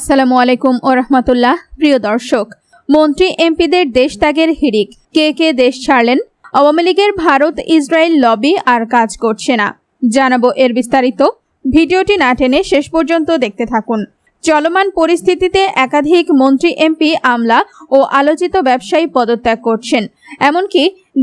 আসসালামু আলাইকুম ও রহমতুল্লাহ। প্রিয় দর্শক, মন্ত্রী এমপিদের দেশ ত্যাগের হিড়িক। কে কে দেশ ছাড়লেন? আওয়ামী লীগের ভারত ইসরায়েল লবি আর কাজ করছে না। জানাব এর বিস্তারিত। ভিডিওটি না টেনে শেষ পর্যন্ত দেখতে থাকুন। চলমান পরিস্থিতিতে একাধিক মন্ত্রী এমপি আমলা ও আলোচিত ব্যবসায়ী পদত্যাগ করছেন। এমনকি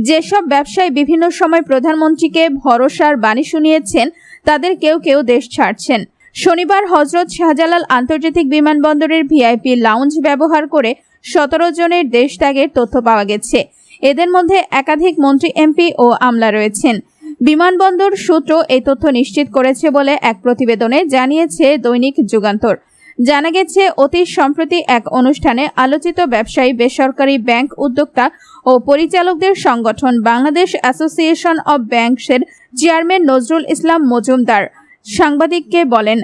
যেসব ব্যবসায়ী বিভিন্ন সময় প্রধানমন্ত্রীকে ভরসার বাণী শুনিয়েছেন, তাদের কেউ কেউ দেশ ছাড়ছেন। শনিবার হজরত শাহজালাল আন্তর্জাতিক বিমানবন্দরের ভিআইপি লাউঞ্জ ব্যবহার করে সতেরো জনের দেশ ত্যাগের তথ্য পাওয়া গেছে। এদের মধ্যে একাধিক মন্ত্রী, এমপি ও আমলা রয়েছেন। বিমানবন্দর সূত্র এই তথ্য নিশ্চিত করেছে বলে এক প্রতিবেদনে জানিয়েছে দৈনিক যুগান্তর। জানা গেছে অতি সম্প্রতি এক অনুষ্ঠানে আলোচিত ব্যবসায়ী, বেসরকারি ব্যাংক উদ্যোক্তা ও পরিচালকদের সংগঠন বাংলাদেশ অ্যাসোসিয়েশন অব ব্যাংকসের চেয়ারম্যান নজরুল ইসলাম মজুমদার সাংবাদিককে বলেন,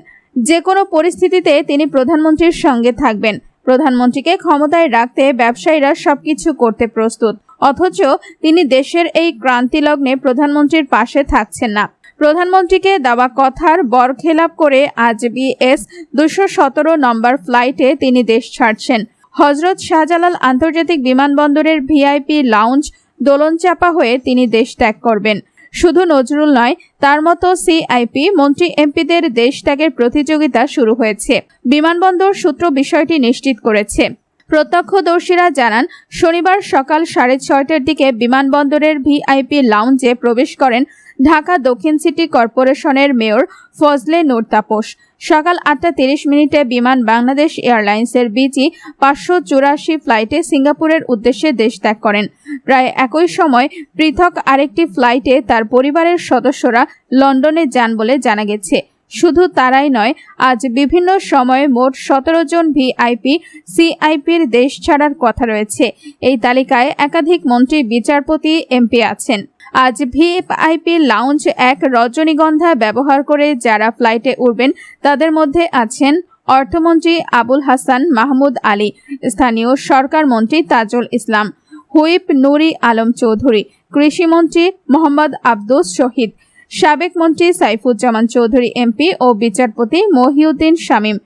যে কোনো পরিস্থিতিতে তিনি প্রধানমন্ত্রীর সঙ্গে থাকবেন। প্রধানমন্ত্রীকে ক্ষমতায় রাখতে ব্যবসায়ীরা সবকিছু করতে প্রস্তুত, অথচ তিনি দেশের এই ক্রান্তিলগ্নে প্রধানমন্ত্রীর পাশে থাকছেন না। প্রধানমন্ত্রীকে দেওয়া কথার বরখেলাপ করে আজ বিএস দুশো সতেরো নম্বর ফ্লাইটে তিনি দেশ ছাড়ছেন। হজরত শাহজালাল আন্তর্জাতিক বিমানবন্দরের ভিআইপি লাউঞ্জ দোলনচাপা হয়ে তিনি দেশ ত্যাগ করবেন। শুধু নজরুল নয়, তার মতো সিআইপি মন্ত্রী এমপিদের দেশ ত্যাগের প্রতিযোগিতা শুরু হয়েছে। বিমানবন্দর সূত্র বিষয়টি নিশ্চিত করেছে। প্রত্যক্ষদর্শীরা জানান, শনিবার সকাল সাড়ে ছয়টার দিকে বিমানবন্দরের ভিআইপি লাউঞ্জে প্রবেশ করেন ঢাকা দক্ষিণ সিটি কর্পোরেশনের মেয়র ফজলে নূর তাপস। সকাল আটটা তিরিশ মিনিটে বিমান বাংলাদেশ এয়ারলাইন্সের বিজি পাঁচশো চুরাশি ফ্লাইটে সিঙ্গাপুরের উদ্দেশ্যে দেশ ত্যাগ করেন। প্রায় একই সময় পৃথক আরেকটি ফ্লাইটে তার পরিবারের সদস্যরা লন্ডনে যান বলে জানা গেছে। শুধু তারাই নয়, আজ বিভিন্ন সময়ে মোট সতেরো জন ভিআইপি সিআইপির দেশ ছাড়ার কথা রয়েছে। এই তালিকায় একাধিক মন্ত্রী, বিচারপতি, এমপি আছেন। আজ ভিএফআইপি লাউঞ্জ এক রজনীগন্ধা ব্যবহার করে যারা ফ্লাইটে উঠবেন তাদের মধ্যে আছেন অর্থমন্ত্রী আবুল হাসান মাহমুদ আলী, স্থানীয় সরকার মন্ত্রী তাজুল ইসলাম, হুইপ নুরি আলম চৌধুরী কৃষিমন্ত্রী মোহাম্মদ আব্দুস শহীদ, সাবেক মন্ত্রী সাইফুজ্জামান চৌধুরী এমপি ও বিচারপতি মহিউদ্দিন শামীম।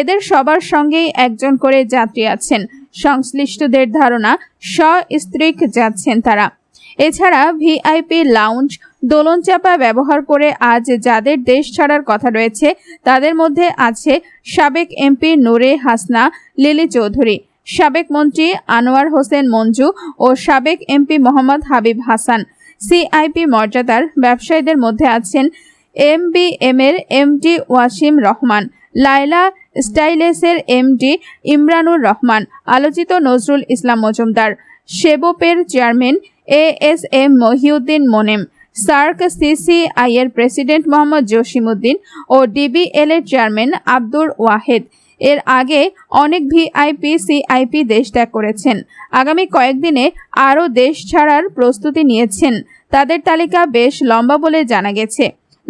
এদের সবার সঙ্গেই একজন করে যাত্রী আছেন। সংশ্লিষ্টদের ধারণা সস্ত্রীক যাচ্ছেন তারা। এছাড়া ভিআইপি লাউঞ্জ দোলনচাপা ব্যবহার করে আজ যাদের দেশ ছাড়ার কথা রয়েছে, তাদের মধ্যে আছে সাবেক এমপি নূরে হাসনা, লিলি চৌধুরী, সাবেক মন্ত্রী আনোয়ার হোসেন মঞ্জু ও সাবেক এমপি মোহাম্মদ হাবিব হাসান। সিআইপি মর্যাদার ব্যবসায়ীদের মধ্যে আছেন এম বি এম এর এমডি ওয়াসিম রহমান। লাইলা স্টাইলেসের এমডি ইমরানুর রহমান, আলোচিত Nazrul Islam Majumdar, সেবোপের chairman A S M Mohiuddin Monem, SAARC CCI এর প্রেসিডেন্ট মোহাম্মদ জসিমউদ্দিন ও ডিবিএল এর চেয়ারম্যান আব্দুর ওয়াহেদ। এর আগে অনেক ভিআইপি, সিআইপি দেশ ত্যাগ করেছেন। আগামী কয়েকদিনে আরও দেশ ছাড়ার প্রস্তুতি নিয়েছেন। তাদের তালিকা বেশ লম্বা বলে জানা গেছে।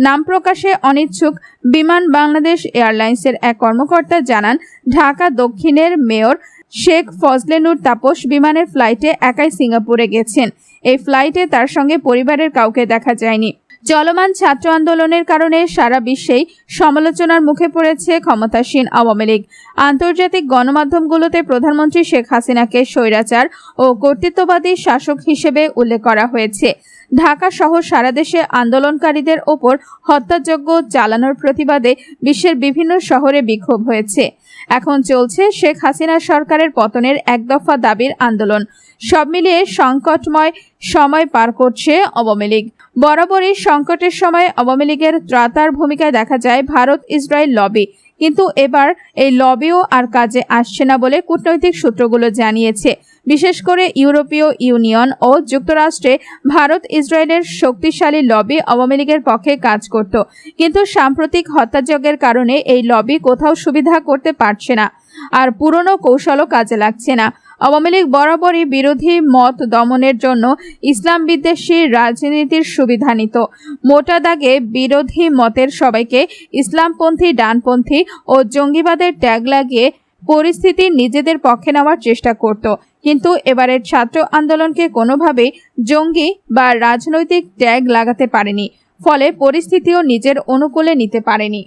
নাম প্রকাশে অনিচ্ছুক বিমান বাংলাদেশ এয়ারলাইন্সের এক কর্মকর্তা জানান, ঢাকা দক্ষিণের মেয়র শেখ ফজলেনুর তাপস বিমানের ফ্লাইটে একাই সিঙ্গাপুরে গেছেন। এই ফ্লাইটে তার সঙ্গে পরিবারের কাউকে দেখা যায়নি। চলমান ছাত্র আন্দোলনের কারণে সারা বিশ্বেই সমালোচনার মুখে পড়েছে ক্ষমতাসীন আওয়ামী লীগ। আন্তর্জাতিক গণমাধ্যমগুলোতে প্রধানমন্ত্রী শেখ হাসিনাকে স্বৈরাচার ও কর্তৃত্ববাদী শাসক হিসেবে উল্লেখ করা হয়েছে। ঢাকা সহ সারা দেশে আন্দোলনকারীদের ওপর হত্যাযজ্ঞ চালানোর প্রতিবাদে বিশ্বের বিভিন্ন শহরে বিক্ষোভ হয়েছে। এখন চলছে শেখ হাসিনা সরকারের পতনের এক দফা দাবির আন্দোলন। সব মিলিয়ে সংকটময় সময় পার করছে আওয়ামী লীগ। বরাবরই সংকটের সময় আওয়ামী লীগের ত্রাতার ভূমিকায় দেখা যায় ভারত ইসরায়েল লবি। কিন্তু এবার এই লবিও আর কাজে আসছে না বলে কূটনৈতিক সূত্রগুলো জানিয়েছে। বিশেষ করে ইউরোপীয় ইউনিয়ন ও যুক্তরাষ্ট্রে ভারত ইসরায়েলের শক্তিশালী লবি আওয়ামী লীগের পক্ষে কাজ করত। কিন্তু সাম্প্রতিক হত্যাযজ্ঞের কারণে এই লবি কোথাও সুবিধা করতে পারছে না আর পুরনো কৌশলও কাজে লাগছে না। আওয়ামী লীগ বরাবরই বিরোধী মত দমনের জন্য ইসলাম বিদ্বেষী রাজনীতির সুবিধা নিত। মোটা দাগে বিরোধী মতের সবাইকে ইসলামপন্থী, ডানপন্থী ও জঙ্গিবাদের ট্যাগ লাগিয়ে পরিস্থিতি নিজেদের পক্ষে নেওয়ার চেষ্টা করত। কিন্তু এবারের ছাত্র আন্দোলনকে কোনোভাবেই জঙ্গি বা রাজনৈতিক ট্যাগ লাগাতে পারেনি। ফলে পরিস্থিতিও নিজের অনুকূলে নিতে পারেনি।